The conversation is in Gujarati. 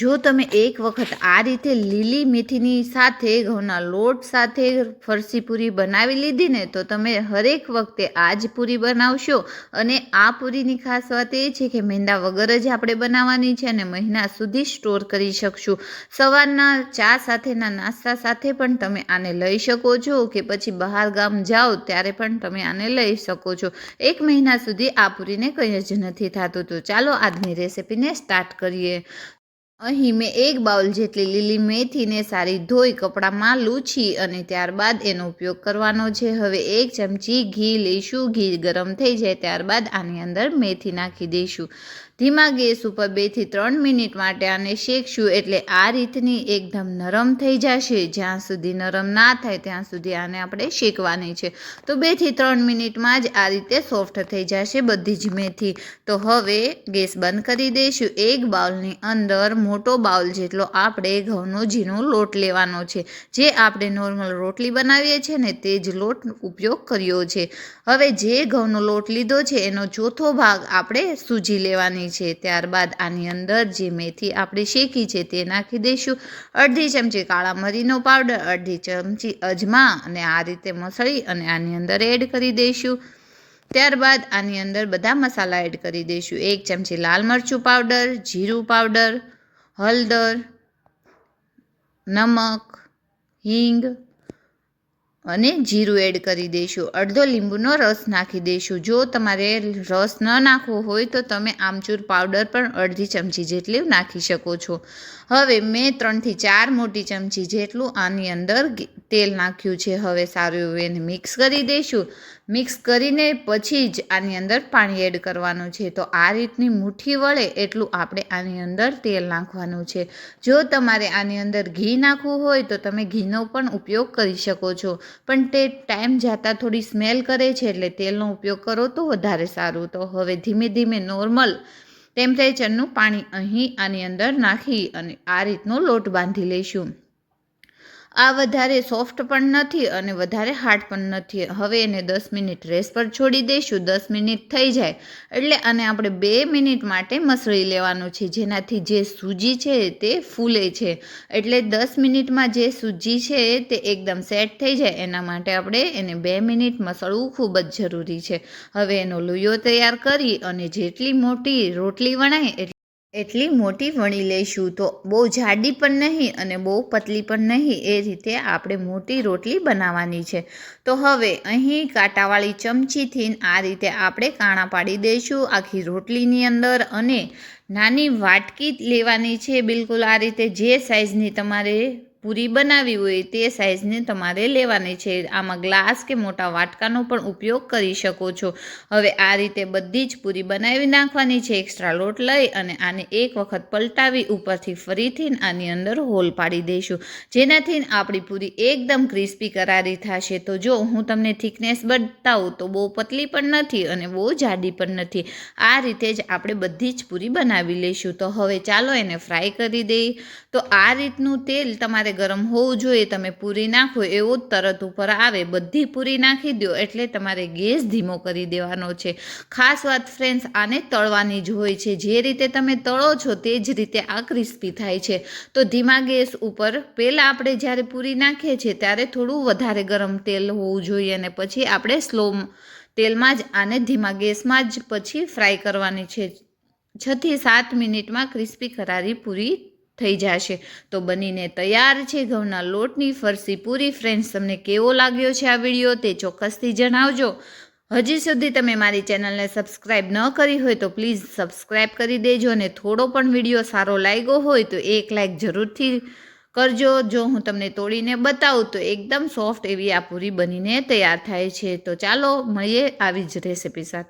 જો તમે એક વખત આ રીતે લીલી મેથીની સાથે ઘઉંના લોટ સાથે ફરસી પૂરી બનાવી લીધી ને, તો તમે હરેક વખતે આ જ પૂરી બનાવશો. અને આ પૂરીની ખાસ વાત એ છે કે મેંદા વગર જ આપણે બનાવવાની છે અને મહિના સુધી સ્ટોર કરી શકશું. સવારના ચા સાથેના નાસ્તા સાથે પણ તમે આને લઈ શકો છો કે પછી બહાર ગામ જાઓ ત્યારે પણ તમે આને લઈ શકો છો. એક મહિના સુધી આ પૂરીને કંઈ જ નથી થતું. તો ચાલો આજની રેસિપીને સ્ટાર્ટ કરીએ. અહીં મેં એક બાઉલ જેટલી લીલી મેથીને સારી ધોઈ કપડામાં લૂછી અને ત્યારબાદ એનો ઉપયોગ કરવાનો છે. હવે એક ચમચી ઘી લઈશું. ઘી ગરમ થઈ જાય ત્યારબાદ આની અંદર મેથી નાખી દઈશું. ધીમા ગેસ ઉપર બેથી ત્રણ મિનિટ માટે આને શેકશું એટલે આ રીતની એકદમ નરમ થઈ જશે. જ્યાં સુધી નરમ ના થાય ત્યાં સુધી આને આપણે શેકવાની છે. તો બેથી ત્રણ મિનિટમાં જ આ રીતે સોફ્ટ થઈ જશે બધી જ મેથી. તો હવે ગેસ બંધ કરી દઈશું. એક બાઉલની અંદર મોટો બાઉલ જેટલો આપણે ઘઉંનો ઝીણો લોટ લેવાનો છે. જે આપણે નોર્મલ રોટલી બનાવીએ છીએ ને તે જ લોટ ઉપયોગ કર્યો છે. હવે જે ઘઉંનો લોટ લીધો છે એનો ચોથો ભાગ આપણે સૂજી લેવાની છે. ત્યારબાદ આની અંદર જે મેથી આપણે શેકી છે તે નાખી દઈશું. અડધી ચમચી કાળા મરીનો પાવડર, અડધી ચમચી અજમા અને આ રીતે મસળી અને આની અંદર એડ કરી દઈશું. ત્યારબાદ આની અંદર બધા મસાલા એડ કરી દઈશું. એક ચમચી લાલ મરચું પાવડર, જીરું પાવડર હળદર નમક, હિંગ અને જીરું એડ કરી દઈશું અડધો લીંબુનો રસ નાખી દઈશું જો તમારે રસ ન નાખવો હોય તો તમે આમચૂર પાવડર પણ અડધી ચમચી જેટલી નાખી શકો છો. હવે મેં ત્રણથી ચાર મોટી ચમચી જેટલું આની અંદર તેલ નાખ્યું છે. હવે સારું એવું એને મિક્સ કરી દઈશું. મિક્સ કરીને પછી જ આની અંદર પાણી એડ કરવાનું છે. તો આ રીતની મુઠ્ઠી વળે એટલું આપણે આની અંદર તેલ નાખવાનું છે. જો તમારે આની અંદર ઘી નાખવું હોય તો તમે ઘીનો પણ ઉપયોગ કરી શકો છો. પણ તે ટાઈમ જતાં થોડી સ્મેલ કરે છે એટલે તેલનો ઉપયોગ કરો તો વધારે સારું. તો હવે ધીમે ધીમે નોર્મલ ટેમ્પરેચરનું પાણી અહીં આની અંદર નાખી અને આ રીતનો લોટ બાંધી લઈશું. આ વધારે સોફ્ટ પણ નથી અને વધારે હાર્ડ પણ નથી. હવે એને દસ મિનિટ રેસ્ટ પર છોડી દઈશું. દસ મિનિટ થઈ જાય. એટલે આને આપણે બે મિનિટ માટે મસળી લેવાનું છે. જેનાથી જે સૂજી છે તે ફૂલે છે. એટલે દસ મિનિટમાં જે સૂજી છે તે એકદમ સેટ થઈ જાય. એના માટે આપણે એને બે મિનિટ મસળવું ખૂબ જ જરૂરી છે. હવે એનો લુયો તૈયાર કરી અને જેટલી મોટી રોટલી વણાય એટલે મોટી વણી લઈશું તો બહુ જાડી પણ નહીં અને બહુ પતલી પણ નહીં, એ રીતે આપણે મોટી રોટલી બનાવવાની છે. તો હવે અહીં કાંટાવાળી ચમચીથી આ રીતે આપણે કાણા પાડી દઈશું આખી રોટલીની અંદર અને નાની વાટકી લેવાની છે બિલકુલ આ રીતે જે સાઇઝની તમારે પૂરી બનાવી હોય તે સાઇઝને તમારે લેવાની છે. આમાં ગ્લાસ કે મોટા વાટકાનો પણ ઉપયોગ કરી શકો છો. હવે આ રીતે બધી જ પૂરી બનાવી નાખવાની છે. એક્સ્ટ્રા લોટ લઈ અને આને એક વખત પલટાવી ઉપરથી ફરીથી આની અંદર હોલ પાડી દઈશું. જેનાથી આપણી પૂરી એકદમ ક્રિસ્પી કરારી થશે. તો જો હું તમને થિકનેસ બતાવું તો બહુ પતલી પણ નથી અને બહુ જાડી પણ નથી. આ રીતે જ આપણે બધી જ પૂરી બનાવી લઈશું. તો હવે ચાલો એને ફ્રાય કરી દઈએ. તો આ રીતનું તેલ તમારે ગરમ હોવું જોઈએ, તમે પૂરી નાખો, એવો જ તરત ઉપર આવે. બધી પૂરી નાખી દો એટલે તમારે ગેસ ધીમો કરી દેવાનો છે. ખાસ વાત ફ્રેન્ડ્સ, આને તળવાની જ હોય છે. જે રીતે તમે તળો છો, તે જ રીતે આ ક્રિસ્પી થાય છે. તો ધીમા ગેસ ઉપર, પહેલાં આપણે જ્યારે પૂરી નાખીએ છીએ, ત્યારે થોડું વધારે ગરમ તેલ હોવું જોઈએ અને પછી આપણે સ્લો તેલમાં જ આને ધીમા ગેસમાં જ પછી ફ્રાય કરવાની છે. છથી સાત મિનિટમાં ક્રિસ્પી કરારી પૂરી થઈ જશે. તો બનીને તૈયાર છે ઘઉંના લોટની ફરસી પૂરી. ફ્રેન્ડ્સ તમને કેવો લાગ્યો છે આ વીડિયો તે ચોક્કસથી જણાવજો. હજી સુધી તમે મારી ચેનલને સબસ્ક્રાઈબ ન કરી હોય તો પ્લીઝ સબસ્ક્રાઈબ કરી દેજો અને થોડો પણ વીડિયો સારો લાગ્યો હોય તો એક લાઇક જરૂરથી કરજો. જો હું તમને તોડીને બતાવું તો એકદમ સોફ્ટ એવી આ પૂરી બનીને તૈયાર થાય છે. તો ચાલો મળીએ આવી જ રેસીપી સાથે.